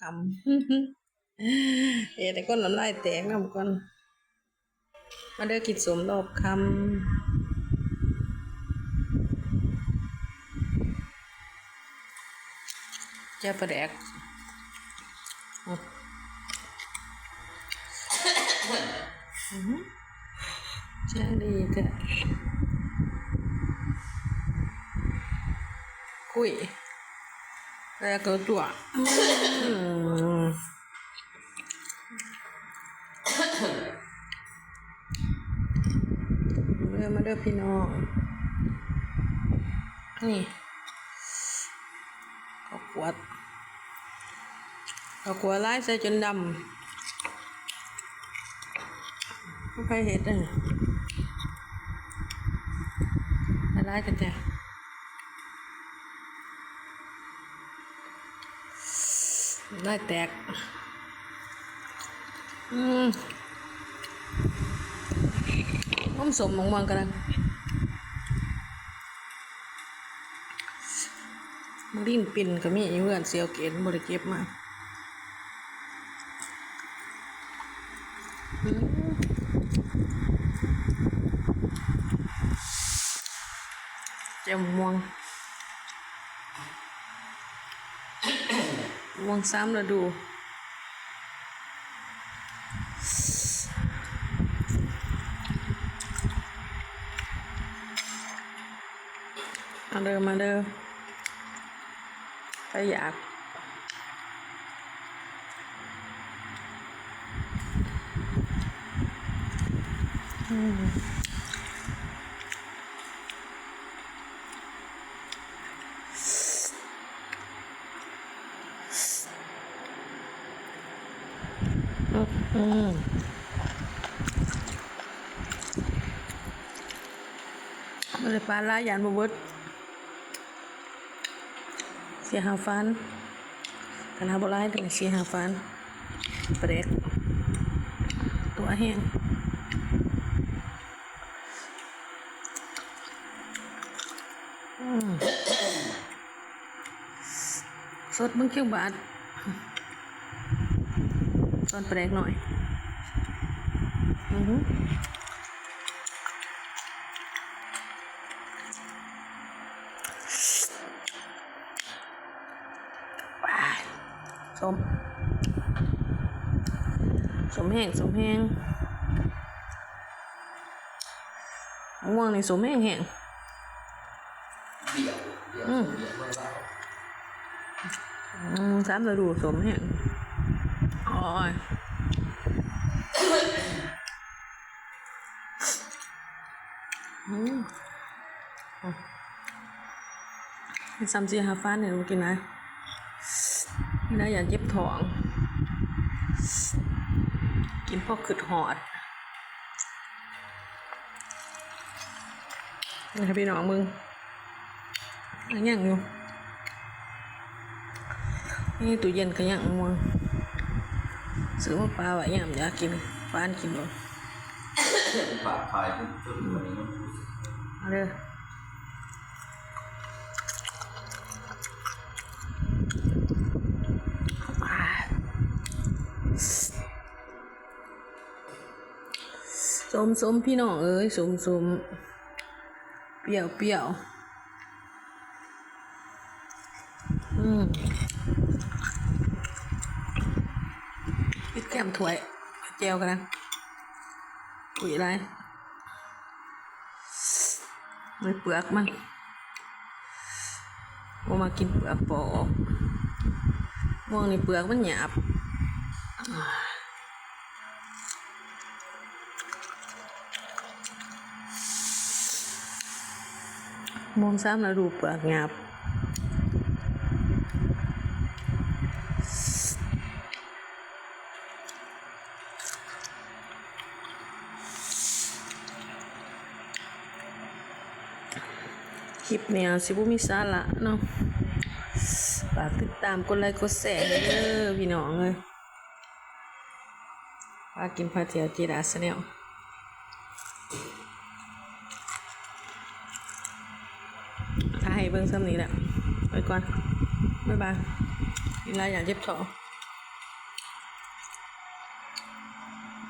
คำเอ๋แต่ก้นน้ำลายแตกนำก่อนมาเด้อกินสมรอบคำจ้าประแดกจ้าดีเถอะกุย แล้วก็ตัวอืมมาเด้อมพี่น้องนี่ข้าวดกวดข้าวดไล่ใส่จนดำไม่เคยเห็นเลยไล่กันจ้ะ ไล่แตก อืมน้ำสมมองๆกันนะมันลิ้นปิ่นก็มีอยู่เพื่อนเสียวเกณฑ์บริเก็บมาอืมเจ้าม่วง วงซ้ำแล้วดูมาเด้อมาเด้อใครอยากอืม มอืมไม่ได้ปลาลายยานบเบิดเสียหาฟันคณะโบราณถึงเสียหาฟันเปรตตัวแห้งสดมึงเกี่ยวบาทต อนเปรกหน่อยอือหือว้ายสมสมแห้งสมแห้งมะม่วงนี่สมแห้งแห้งเดี่ยวเดี่ยวอืมเดี่ยวไม่ว่าอืมสามฤดูสมแห้ง โอ้ยอืมมีซัมซีฮาฟ้าเนี่ยรู้กินนะนี่นะอย่าเจ็บท้อง กินพวกขืดหอดนี่ครับพี่น้องมึงอันยังอยู่นี่ตู้เย็นก็ยังมึง ซื้อมาปลาไว้ยามอยากกินปลานกินบ่ปากพายขึ้นขึ้นวันนี้มันเอาเด้ออ่าสมสมพี่น้องเอ้ยสมสมเปรี้ยวเปรี้ยวอืมปิดแก้มถ้วยแจวกันนะอุ้ยอะไรไม่เปลือกมันโมมากินเปลือกปอกม่วงนี่เปลือกมันหยาบมองซ้ำแล้วดูเปลือกหยาบ คลิปเนี่ยสิบุมีสาระเนาะฝากติดตามกดไลค์กดแชร์เด้อพี่น้องเลยฝากินพาเทียวจีดาสแนลถ้าให้เบิ่งซ้ำนี้แหละไปก่อน บ๊ายบายกินอะไรอย่างเจ็บท้อง